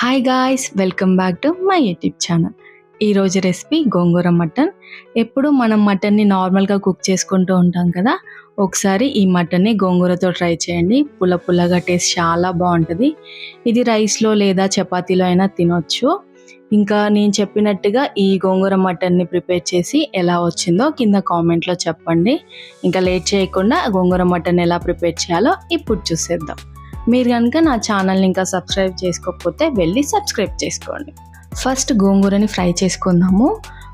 Hi guys welcome back to my YouTube channel ఈరోజు recipe gongura mutton. ఎప్పుడు మనం మటన్ని నార్మల్గా కుక్ చేసుకుంటూ ఉంటాం కదా ఒకసారి ఈ మటన్ని గోంగూరతో ట్రై చేయండి. పుల్ల పుల్లగా టేస్ట్ చాలా బాగుంటుంది. ఇది రైస్లో లేదా చపాతీలో అయినా తినొచ్చు. ఇంకా నేను చెప్పినట్టుగా ఈ గోంగూర మటన్ని ప్రిపేర్ చేసి ఎలా వచ్చిందో కింద కామెంట్లో చెప్పండి. ఇంకా లేట్ చేయకుండా గోంగూర మటన్ ఎలా ప్రిపేర్ చేయాలో ఇప్పుడు చూసేద్దాం. మీరు కనుక నా ఛానల్ని ఇంకా సబ్స్క్రైబ్ చేసుకోకపోతే వెళ్ళి సబ్స్క్రైబ్ చేసుకోండి. ఫస్ట్ గోంగూరని ఫ్రై చేసుకుందాము.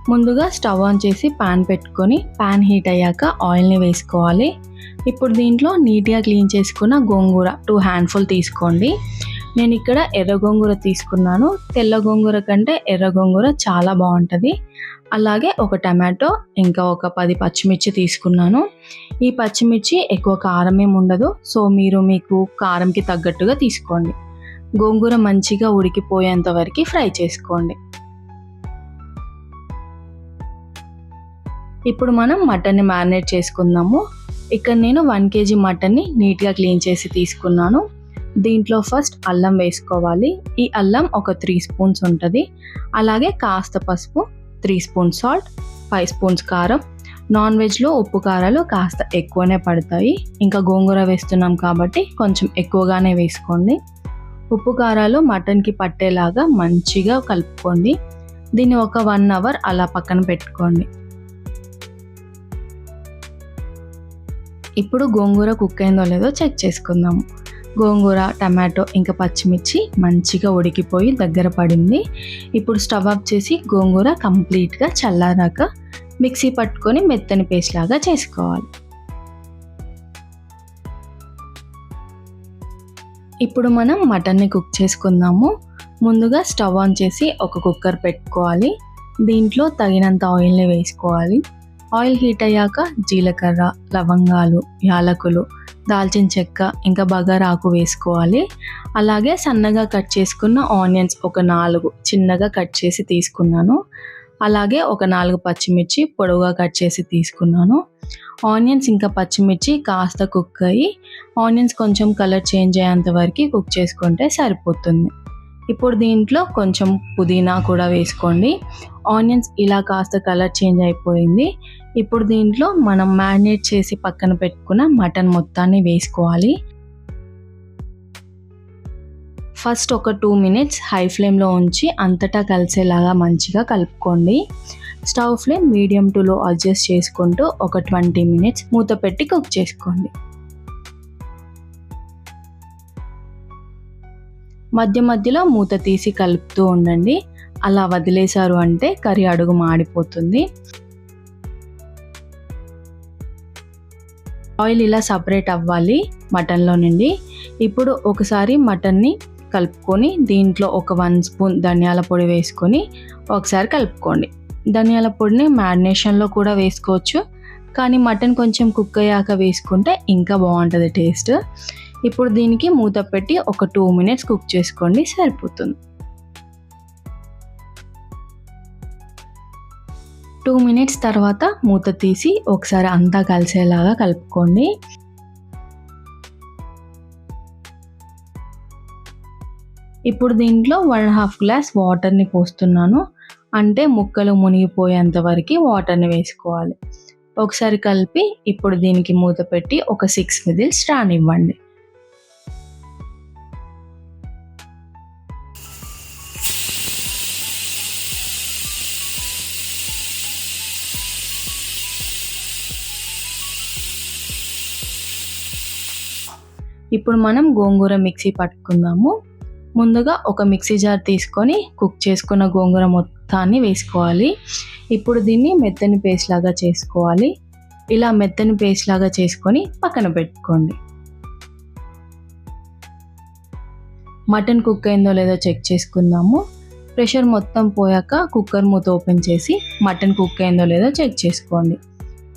ముందుగా స్టవ్ ఆన్ చేసి పాన్ పెట్టుకొని పాన్ హీట్ అయ్యాక ఆయిల్ని వేసుకోవాలి. ఇప్పుడు దీంట్లో నీట్గా క్లీన్ చేసుకున్న గోంగూర టూ హ్యాండ్ఫుల్ తీసుకోండి. నేను ఇక్కడ ఎర్ర గోంగూర తీసుకున్నాను. తెల్ల గోంగూర కంటే ఎర్ర గోంగూర చాలా బాగుంటుంది. అలాగే ఒక టమాటో ఇంకా ఒక పది పచ్చిమిర్చి తీసుకున్నాను. ఈ పచ్చిమిర్చి ఎక్కువ కారం ఏమి ఉండదు. సో మీరు మీకు కారంకి తగ్గట్టుగా తీసుకోండి. గోంగూర మంచిగా ఉడికిపోయేంత వరకు ఫ్రై చేసుకోండి. ఇప్పుడు మనం మటన్ని మ్యారినేట్ చేసుకుందాము. ఇక్కడ నేను వన్ కేజీ మటన్ని నీట్గా క్లీన్ చేసి తీసుకున్నాను. దీంట్లో ఫస్ట్ అల్లం వేసుకోవాలి. ఈ అల్లం ఒక త్రీ స్పూన్స్ ఉంటుంది. అలాగే కాస్త పసుపు three spoons salt five spoons కారం. నాన్ వెజ్లో ఉప్పు కారాలు కాస్త ఎక్కువనే పడతాయి. ఇంకా గోంగూర వేస్తున్నాం కాబట్టి కొంచెం ఎక్కువగానే వేసుకోండి. ఉప్పు కారాలు మటన్కి పట్టేలాగా మంచిగా కలుపుకోండి. దీన్ని ఒక వన్ అవర్ అలా పక్కన పెట్టుకోండి. ఇప్పుడు గోంగూర కుక్ అయిందో లేదో చెక్ చేసుకుందాము గోంగూర టమాటో ఇంకా పచ్చిమిర్చి మంచిగా ఉడికిపోయి దగ్గర పడింది. ఇప్పుడు స్టవ్ ఆఫ్ చేసి గోంగూర కంప్లీట్గా చల్లారాక మిక్సీ పట్టుకొని మెత్తని పేస్ట్ లాగా చేసుకోవాలి. ఇప్పుడు మనం మటన్ని కుక్ చేసుకుందాము. ముందుగా స్టవ్ ఆన్ చేసి ఒక కుక్కర్ పెట్టుకోవాలి. దీంట్లో తగినంత ఆయిల్ని వేసుకోవాలి. ఆయిల్ హీట్ అయ్యాక జీలకర్ర లవంగాలు యాలకులు దాల్చిన చెక్క ఇంకా బగారాకు వేసుకోవాలి. అలాగే సన్నగా కట్ చేసుకున్న ఆనియన్స్ ఒక నాలుగు చిన్నగా కట్ చేసి తీసుకున్నాను. అలాగే ఒక నాలుగు పచ్చిమిర్చి పొడవుగా కట్ చేసి తీసుకున్నాను. ఆనియన్స్ ఇంకా పచ్చిమిర్చి కాస్త కుక్ అయ్యి ఆనియన్స్ కొంచెం కలర్ చేంజ్ అయ్యేంత వరకు కుక్ చేసుకుంటే సరిపోతుంది. ఇప్పుడు దీంట్లో కొంచెం పుదీనా కూడా వేసుకోండి. ఆనియన్స్ ఇలా కాస్త కలర్ చేంజ్ అయిపోయింది. ఇప్పుడు దీంట్లో మనం మ్యారినేట్ చేసి పక్కన పెట్టుకున్న మటన్ మొత్తాన్ని వేసుకోవాలి. ఫస్ట్ ఒక టూ మినిట్స్ హై ఫ్లేమ్లో ఉంచి అంతటా కలిసేలాగా మంచిగా కలుపుకోండి. Stove flame medium to low adjust చేసుకుంటూ ఒక ట్వంటీ మినిట్స్ మూత పెట్టి కుక్ చేసుకోండి. మధ్య మధ్యలో మూత తీసి కలుపుతూ ఉండండి. అలా వదిలేశారు అంటే కర్రీ అడుగు మాడిపోతుంది. ఆయిల్ ఇలా సపరేట్ అవ్వాలి మటన్లో నుండి. ఇప్పుడు ఒకసారి మటన్ని కలుపుకొని దీంట్లో ఒక వన్ స్పూన్ ధనియాల పొడి వేసుకొని ఒకసారి కలుపుకోండి. ధనియాల పొడిని మ్యారినేషన్లో కూడా వేసుకోవచ్చు. కానీ మటన్ కొంచెం కుక్ అయ్యాక వేసుకుంటే ఇంకా బాగుంటుంది టేస్ట్. ఇప్పుడు దీనికి మూత పెట్టి ఒక టూ మినిట్స్ కుక్ చేసుకోండి సరిపోతుంది. టూ మినిట్స్ తర్వాత మూత తీసి ఒకసారి అంతా కలిసేలాగా కలుపుకోండి. ఇప్పుడు దీంట్లో వన్ హాఫ్ గ్లాస్ వాటర్ని పోస్తున్నాను. అంటే ముక్కలు మునిగిపోయేంత వరకు వాటర్ని వేసుకోవాలి. ఒకసారి కలిపి ఇప్పుడు దీనికి మూత పెట్టి ఒక సిక్స్ విజిల్స్ రానివ్వండి. ఇప్పుడు మనం గోంగూర మిక్సీ పట్టుకుందాము. ముందుగా ఒక మిక్సీ జార్ తీసుకొని కుక్ చేసుకున్న గోంగూర మొత్తాన్ని వేసుకోవాలి. ఇప్పుడు దీన్ని మెత్తని పేస్ట్ లాగా చేసుకోవాలి. ఇలా మెత్తని పేస్ట్ లాగా చేసుకొని పక్కన పెట్టుకోండి. మటన్ కుక్ అయిందో లేదో చెక్ చేసుకుందాము. ప్రెషర్ మొత్తం పోయాక కుక్కర్ మూత ఓపెన్ చేసి మటన్ కుక్ అయిందో లేదో చెక్ చేసుకోండి.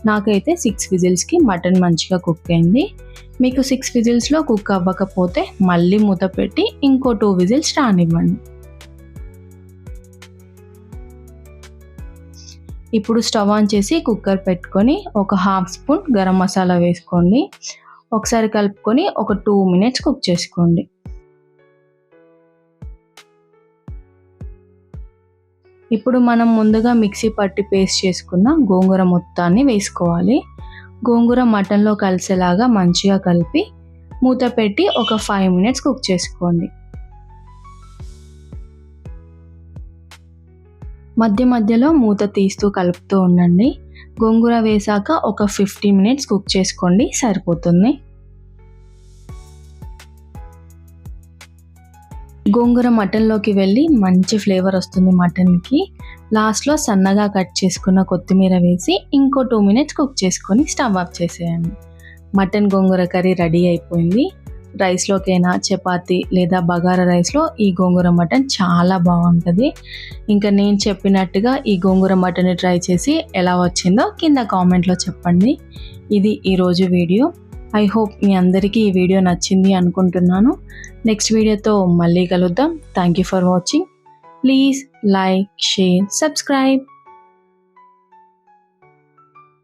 నాకైతే సిక్స్ విజిల్స్కి మటన్ మంచిగా కుక్ అయింది. మీకు సిక్స్ విజిల్స్లో కుక్ అవ్వకపోతే మళ్ళీ మూత పెట్టి ఇంకో టూ విజిల్స్ రానివ్వండి. ఇప్పుడు స్టవ్ ఆన్ చేసి కుక్కర్ పెట్టుకొని ఒక హాఫ్ స్పూన్ గరం మసాలా వేసుకోండి. ఒకసారి కలుపుకొని ఒక టూ మినిట్స్ కుక్ చేసుకోండి. ఇప్పుడు మనం ముందుగా మిక్సీ పట్టి పేస్ట్ చేసుకున్న గోంగూర మొత్తాన్ని వేసుకోవాలి. గోంగూర మటన్లో కలిసేలాగా మంచిగా కలిపి మూత పెట్టి ఒక ఫైవ్ మినిట్స్ కుక్ చేసుకోండి. మధ్య మధ్యలో మూత తీస్తూ కలుపుతూ ఉండండి. గోంగూర వేసాక ఒక ఫిఫ్టీ మినిట్స్ కుక్ చేసుకోండి. సరిపోతుంది. గోంగూర మటన్లోకి వెళ్ళి మంచి ఫ్లేవర్ వస్తుంది మటన్కి. లాస్ట్లో సన్నగా కట్ చేసుకున్న కొత్తిమీర వేసి ఇంకో టూ మినిట్స్ కుక్ చేసుకొని స్టవ్ ఆఫ్ చేసేయండి. మటన్ గోంగూర కర్రీ రెడీ అయిపోయింది. రైస్లోకైనా చపాతి లేదా బగారా రైస్లో ఈ గోంగూర మటన్ చాలా బాగుంటుంది. ఇంకా నేను చెప్పినట్టుగా ఈ గోంగూర మటన్ ట్రై చేసి ఎలా వచ్చిందో కింద కామెంట్లో చెప్పండి. ఇది ఈరోజు వీడియో. ఐ హోప్ మీ అందరికీ ఈ వీడియో నచ్చింది అనుకుంటున్నాను. నెక్స్ట్ వీడియోతో మళ్ళీ కలుద్దాం. Thank you for watching please like share subscribe